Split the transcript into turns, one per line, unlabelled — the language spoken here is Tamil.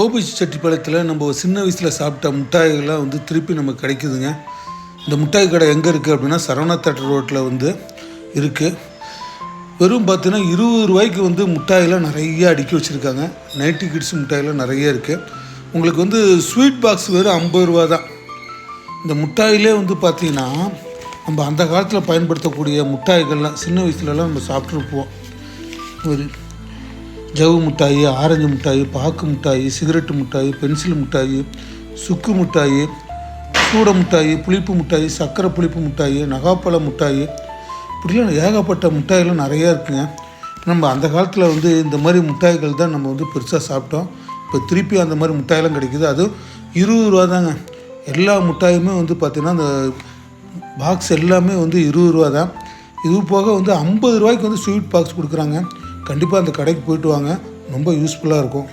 கோபி செட்டிப்பாளையத்தில் நம்ம சின்ன வயசில் சாப்பிட்ட மிட்டாய்கள்லாம் வந்து திருப்பி நமக்கு கிடைக்குதுங்க. இந்த மிட்டாய் கடை எங்கே இருக்குது அப்படின்னா சரவணா தேட்டர் ரோட்டில் வந்து இருக்குது வெறும் பார்த்தீங்கன்னா இருபது ரூபாய்க்கு வந்து மிட்டாயெல்லாம் நிறைய அடுக்கி வச்சுருக்காங்க. நைட்டி கிட்ஸ் மிட்டாயெல்லாம் நிறைய இருக்குது உங்களுக்கு வந்து ஸ்வீட் பாக்ஸ் வெறும் ஐம்பது ரூபா தான். இந்த மிட்டாயிலே வந்து பார்த்தீங்கன்னா நம்ம அந்த காலத்தில் பயன்படுத்தக்கூடிய மிட்டாய்கள்லாம் சின்ன வயசுலலாம் நம்ம சாப்பிட்ருப்போம் ஒரு ஜவு மிட்டாய் ஆரஞ்சு மிட்டாய் பாக்கு மிட்டாய் சிகரெட்டு மிட்டாய் பென்சில் மிட்டாய் சுக்கு மிட்டாய் சூட மிட்டாய் புளிப்பு மிட்டாய் சர்க்கரை புளிப்பு மிட்டாய் நகாப்பழ மிட்டாய். இப்படிலாம் ஏகப்பட்ட மிட்டாய்லாம் நிறையா இருக்குங்க. நம்ம அந்த காலத்தில் வந்து இந்த மாதிரி மிட்டாய்கள் தான் நம்ம வந்து பெருசாக சாப்பிட்டோம். இப்போ திருப்பி அந்த மாதிரி மிட்டாயெல்லாம் கிடைக்குது. அதுவும் இருபது ரூபா தாங்க. எல்லா மிட்டாயுமே வந்து பார்த்திங்கன்னா அந்த பாக்ஸ் எல்லாமே வந்து இருபது ரூபா தான். இது போக வந்து ஐம்பது ரூபாய்க்கு வந்து ஸ்வீட் பாக்ஸ் கொடுக்குறாங்க. கண்டிப்பாக அந்த கடைக்கு போயிட்டு வாங்க. ரொம்ப யூஸ்ஃபுல்லாக இருக்கும்.